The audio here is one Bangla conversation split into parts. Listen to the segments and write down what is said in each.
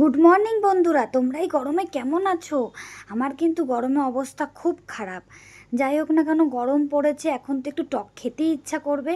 গুড মর্নিং বন্ধুরা। তোমরা এই গরমে কেমন আছো? আমার কিন্তু গরমে অবস্থা খুব খারাপ। যাই হোক না কেন, গরম পড়েছে। এখন তো একটু টক খেতেই ইচ্ছা করবে।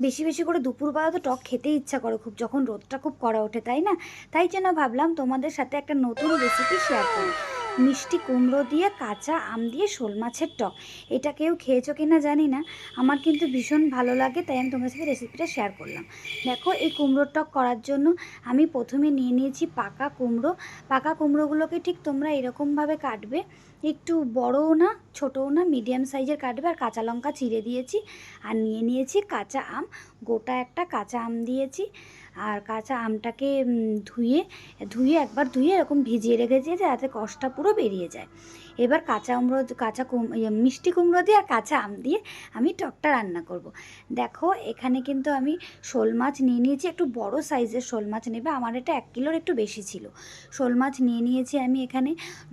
বেশি বেশি করে দুপুরবেলা তো টক খেতেই ইচ্ছা করে খুব, যখন রোদটা খুব করা ওঠে, তাই না? তাই জন্য ভাবলাম তোমাদের সাথে একটা নতুন রেসিপি শেয়ার করি। মিষ্টি কুমড়ো দিয়ে কাঁচা আম দিয়ে শোল মাছের টক। এটা কেউ খেয়েছো কিনা জানি না। আমার কিন্তু ভীষণ ভালো লাগে, তাই আমি তোমাদের সাথে রেসিপিটা শেয়ার করলাম। দেখো, এই কুমড়োর টক করার জন্য আমি প্রথমে নিয়ে নিয়েছি পাকা কুমড়ো। পাকা কুমড়োগুলোকে ঠিক তোমরা এরকমভাবে কাটবে। একটু বড়ও না, ছোটও না মিডিয়াম সাইজের কাটবে। আর কাঁচা লঙ্কা চিড়ে দিয়েছি। আর নিয়ে নিয়েছি কাঁচা আম। গোটা একটা কাঁচা আম দিয়েছি। আর কাঁচা আমটাকে ধুয়ে ধুয়ে একবার ধুয়ে এরকম ভিজিয়ে রেখেছি যাতে কষটা পুরো বেরিয়ে যায়। এবার কাঁচা কুমড়ো কাঁচা কুম ইয়ে, মিষ্টি কুমড়ো দিয়ে আর কাঁচা আম দিয়ে আমি টকটা রান্না করব। দেখো এখানে কিন্তু আমি শোল মাছ নিয়ে নিয়েছি একটু বড় সাইজের শোল মাছ নেবে আমার এটা এক কিলোর একটু বেশি ছিল। শোল মাছ নিয়ে নিয়েছি আমি এখানে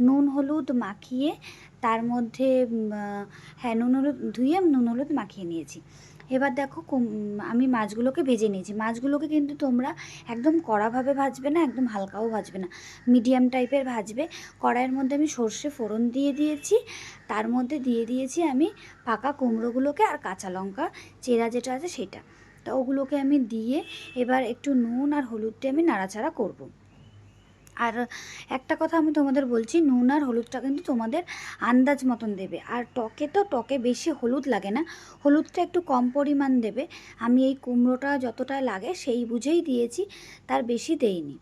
নুন হলুদ মাখিয়ে তার মধ্যে হ্যাঁ নুন হলুদ ধুয়ে নুন হলুদ মাখিয়ে নিয়েছি। এবার দেখো আমি মাছগুলোকে ভেজে নিয়েছি। মাছগুলোকে কিন্তু তোমরা একদম কড়াভাবে ভাজবে না, একদম হালকাও ভাজবে না। মিডিয়াম টাইপের ভাজবে। কড়াইয়ের মধ্যে আমি সর্ষে ফোড়ন দিয়ে দিয়েছি। তার মধ্যে দিয়ে দিয়েছি আমি পাকা কুমড়োগুলোকে আর কাঁচা লঙ্কা, চেরা যেটা আছে সেটা। তো ওগুলোকে আমি দিয়ে এবার একটু নুন আর হলুদ দিয়ে আমি নাড়াচাড়া করব। আর একটা কথা আমি তোমাদের বলছি, নুন আর হলুদটা কিন্তু তোমাদের আন্দাজ মতন দেবে। আর টকে তো টকে বেশি হলুদ লাগে না, হলুদটা একটু কম পরিমাণ দেবে। আমি এই কুমড়োটা যতটা লাগে সেই বুঝেই দিয়েছি, তার বেশি দেইনি।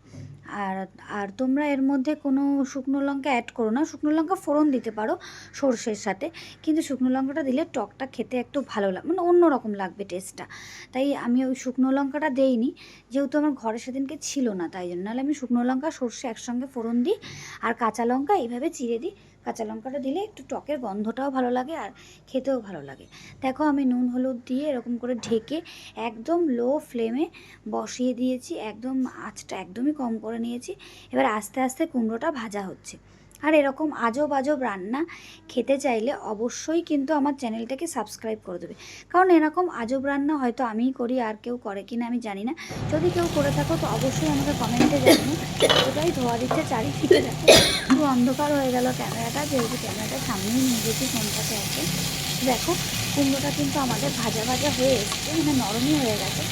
আর আর তোমরা এর মধ্যে কোনো শুকনো লঙ্কা অ্যাড করো না। শুকনো লঙ্কা ফোড়ন দিতে পারো সর্ষের সাথে। কিন্তু শুকনো লঙ্কাটা দিলে টকটা খেতে একটু ভালো লাগে মানে অন্য রকম লাগবে টেস্টটা তাই আমি ওই শুকনো লঙ্কাটা দেইনি। যেহেতু আমার ঘরে সেদিনকে ছিল না, তাই জন্য। নাহলে আমি শুকনো লঙ্কা, সর্ষে একসঙ্গে ফোড়ন দিই। আর কাঁচা লঙ্কা এইভাবে চিড়ে দিই। কাঁচা লঙ্কাটা দিলে একটু টকের গন্ধটাও ভালো লাগে আর খেতেও ভালো লাগে। দেখো আমি নুন, হলুদ দিয়ে এরকম করে ঢেকে একদম লো ফ্লেমে বসিয়ে দিয়েছি। একদম আঁচটা একদমই কম করে নিয়েছি। এবার আস্তে আস্তে কুমড়োটা ভাজা হচ্ছে। আর এরকম আজব আজব রান্না খেতে চাইলে অবশ্যই কিন্তু আমার চ্যানেলটাকে সাবস্ক্রাইব করে দেবে। কারণ এরকম আজব রান্না হয়তো আমিই করি, আর কেউ করে কিনা আমি জানি না। যদি কেউ করে থাকো তো অবশ্যই আমাকে কমেন্টে জানিও। ওটাই ধোয়া দিচ্ছে, চারিদিকে দেখো। পুরো অন্ধকার হয়ে গেল ক্যামেরাটা, যেহেতু ক্যামেরাটা সামনেই নিয়ে গেছি ফোনটাকে একদম দেখো, কুমড়োটা কিন্তু আমাদের ভাজা ভাজা হয়ে এসছে মানে নরমই হয়ে গেছে।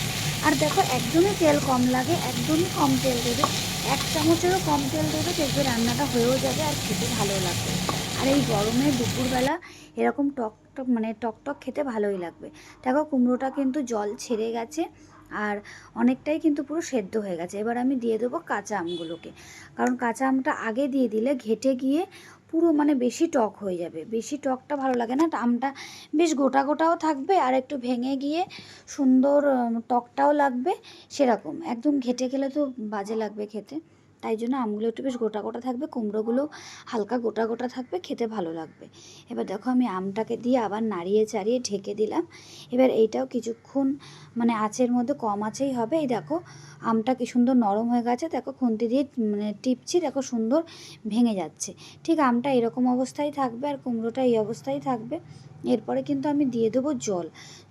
আর দেখো, একদমই তেল কম লাগে, একদমই কম তেল দেবে। এক চামচেরও কম তেল দেবে, দেখবে রান্নাটা হয়েও যাবে আর খেতে ভালো লাগবে। আর এই গরমে দুপুরবেলা এরকম টক টক মানে টক টক খেতে ভালোই লাগবে। দেখো, কুমড়োটা কিন্তু জল ছেড়ে গেছে। আর অনেকটাই কিন্তু পুরো সেদ্ধ হয়ে গেছে। এবার আমি দিয়ে দেবো কাঁচা আমগুলোকে। কারণ কাঁচা আমটা আগে দিয়ে দিলে ঘেটে গিয়ে পুরো মানে বেশি টক হয়ে যাবে। বেশি টকটা ভালো লাগে না। আমটা বেশ গোটা গোটাও থাকবে আর একটু ভেঙে গিয়ে সুন্দর টকটাও লাগবে সেরকম। একদম ঘেটে গেলে তো বাজে লাগবে খেতে। তাই জন্য আমগুলো একটু বেশ গোটা গোটা থাকবে, কুমড়োগুলো হালকা গোটা গোটা থাকবে, খেতে ভালো লাগবে। এবার দেখো আমি আমটাকে দিয়ে আবার নাড়িয়ে চাড়িয়ে ঢেকে দিলাম। এবার এইটাও কিছুক্ষণ মানে আঁচের মধ্যে কম আঁচেই হবে। এই দেখো আমটা কি সুন্দর নরম হয়ে গেছে, দেখো খুন্তি দিয়ে মানে টিপছি, দেখো সুন্দর ভেঙে যাচ্ছে। ঠিক আমটা এরকম অবস্থায় থাকবে আর কুমড়োটা এই অবস্থায় থাকবে। এরপরে কিন্তু আমি দিয়ে দেবো জল।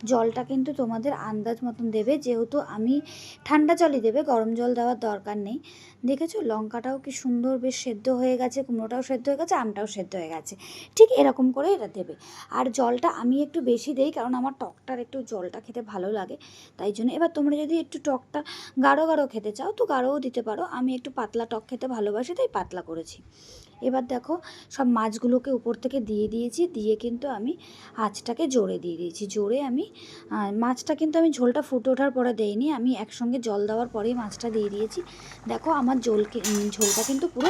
জলটা কিন্তু তোমাদের আন্দাজ মতন দেবে, যেহেতু আমি ঠান্ডা জলই দেবে, গরম জল দেওয়ার দরকার নেই। দেখেছ, লঙ্কাটাও কি সুন্দর বেশ সেদ্ধ হয়ে গেছে, কুমড়োটাও সেদ্ধ হয়ে গেছে, আমটাও সেদ্ধ হয়ে গেছে। ঠিক এরকম করে এটা দেবে। আর জলটা আমি একটু বেশি দেই, কারণ আমার টকটার একটু জলটা খেতে ভালো লাগে, তাই জন্য। এবার তোমরা যদি একটু টকটা গাঢ় গাঢ় খেতে চাও, তো গাঢ়ও দিতে পারো। আমি একটু পাতলা টক খেতে ভালোবাসি, তাই পাতলা করেছি। এবার দেখো, সব মাছগুলোকে উপর থেকে দিয়ে দিয়েছি, দিয়ে কিন্তু আমি আঁচটাকে জোরে দিয়ে দিয়েছি। জোরে আমি মাছটা কিন্তু আমি ঝোলটা ফুটে ওঠার পরে দেইনি। আমি একসঙ্গে জল দেওয়ার পরেই মাছটা দিয়ে দিয়েছি। দেখো আমার জলকে ঝোলটা কিন্তু পুরো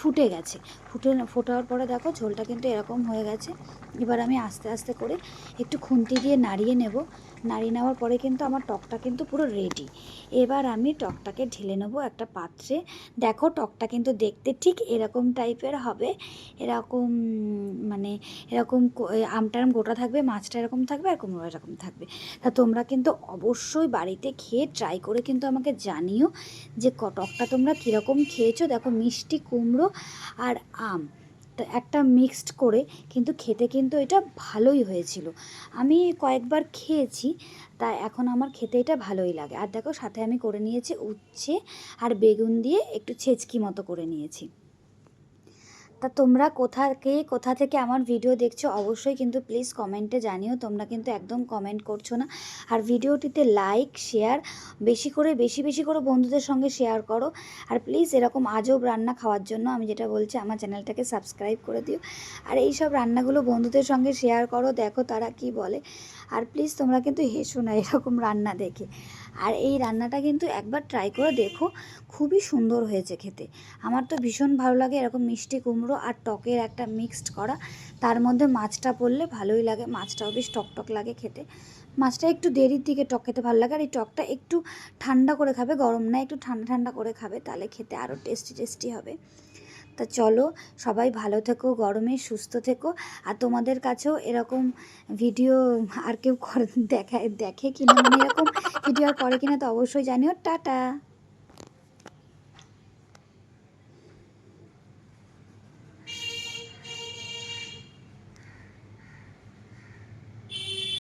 ফুটে গেছে। ফুটে ফোটার পরে দেখো ঝোলটা কিন্তু এরকম হয়ে গেছে। এবার আমি আস্তে আস্তে করে একটু খুন্তি দিয়ে নাড়িয়ে নেব। নাড়িয়ে নেওয়ার পরে কিন্তু আমার টকটা কিন্তু পুরো রেডি এবার আমি টকটাকে ঢেলে নেব একটা পাত্রে। দেখো টকটা কিন্তু দেখতে ঠিক এরকম টাইপের হবে। এরকম মানে এরকম কো- এ, আমটা এরকম গোটা থাকবে মাছটা এরকম থাকবে আর কুমড়ো এরকম থাকবে। তা তোমরা কিন্তু অবশ্যই বাড়িতে খেয়ে ট্রাই করে কিন্তু আমাকে জানিও যে টকটা তোমরা কীরকম খেয়েছো। দেখো মিষ্টি কুমড়ো আর আম। একটা মিক্সড করে কিন্তু খেতে কিন্তু এটা ভালোই হয়েছিল। আমি কয়েকবার খেয়েছি, তা এখন আমার খেতে এটা ভালোই লাগে। আর দেখো সাথে আমি করে নিয়েছি উচ্ছে আর বেগুন দিয়ে একটু ছেচকি মতো করে নিয়েছি। তা তোমরা কোথা কে, কোথা থেকে আমার ভিডিও দেখছ, অবশ্যই কিন্তু প্লিজ কমেন্টে জানিও। তোমরা কিন্তু একদম কমেন্ট করছ না। আর ভিডিওটিতে লাইক শেয়ার বেশি করে, বেশি বেশি করে বন্ধুদের সঙ্গে শেয়ার করো। আর প্লিজ এরকম আজব রান্না খাওয়ার জন্য আমি যেটা বলছি, আমার চ্যানেলটাকে সাবস্ক্রাইব করে দিও। আর এই সব রান্নাগুলো বন্ধুদের সঙ্গে শেয়ার করো, দেখো তারা কি বলে। আর প্লিজ তোমরা কিন্তু হেসো না এরকম রান্না দেখে। আর এই রান্নাটা কিন্তু একবার ট্রাই করে দেখো, খুবই সুন্দর হয়েছে খেতে। আমার তো ভীষণ ভালো লাগে এরকম মিষ্টি কুমড়ো আর টকের একটা মিক্সড করা। তার মধ্যে মাছটা পড়লে ভালোই লাগে। মাছটাও বেশ টক টক লাগে খেতে। মাছটা একটু দেরির দিকে টক খেতে ভালো লাগে। আর এই টকটা একটু ঠান্ডা করে খাবে, গরম না, একটু ঠান্ডা ঠান্ডা করে খাবে, তাহলে খেতে আরও টেস্টি টেস্টি হবে। তা চলো, সবাই ভালো থেকো, গরমে সুস্থ থেকো। আর তোমাদের কাছেও এরকম ভিডিও আর কেউ দেখায় দেখে কিনা মানে এরকম ভিডিও আর করে কিনা তো অবশ্যই জানিও। টাটা!